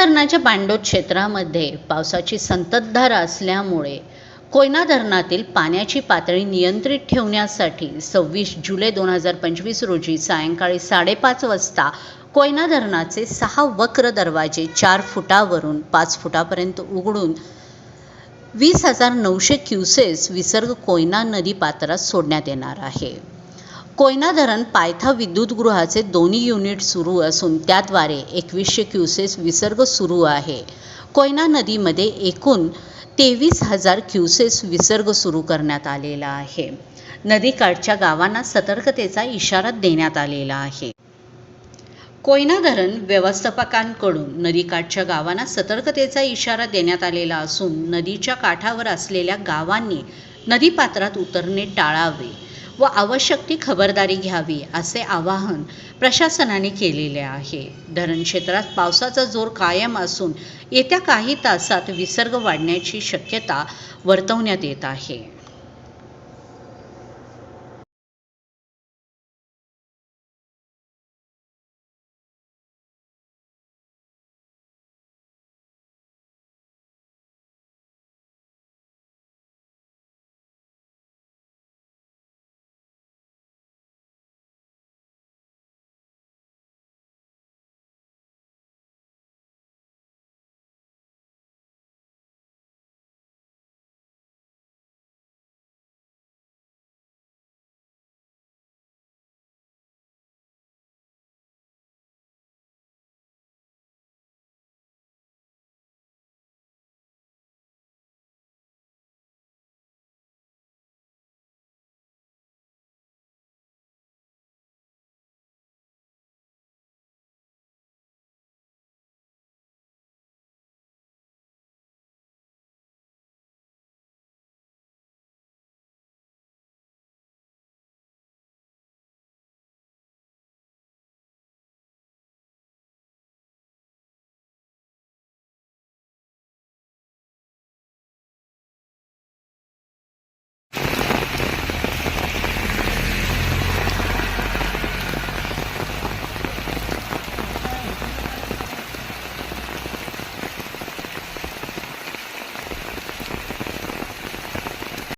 धरणाच्या बांडोद क्षेत्रामध्ये पावसाची संततधार असल्यामुळे कोयना धरणातील पाण्याची पातळी नियंत्रित ठेवण्यासाठी सव्वीस जुलै दोन हजार पंचवीस रोजी सायंकाळी साडेपाच वाजता कोयना धरणाचे सहा वक्र दरवाजे चार फुटावरून पाच फुटापर्यंत उघडून वीस हजार नऊशे क्युसेस विसर्ग कोयना नदी पात्रात सोडण्यात येणार आहे. कोयना धरण पायथा विद्युतगृहाचे दोन्ही युनिट सुरू असून त्याद्वारे एकवीसशे क्युसेस विसर्ग सुरू आहे. कोयना नदीमध्ये एकूण तेवीस हजार क्युसेस विसर्ग सुरू करण्यात आलेला आहे. नदीकाठच्या गावांना सतर्कतेचा इशारा देण्यात आलेला आहे. कोयना धरण व्यवस्थापकांकडून नदीकाठच्या गावांना सतर्कतेचा इशारा देण्यात आलेला असून नदीच्या काठावर असलेल्या गावांनी नदीपात्रात उतरणे टाळावे व आवश्यक ती खबरदारी घ्यावी असे आवाहन प्रशासनाने केलेले आहे. धरण क्षेत्रात पावसाचा जोर कायम असून येत्या काही तासात विसर्ग वाढण्याची शक्यता वर्तवण्यात येत आहे.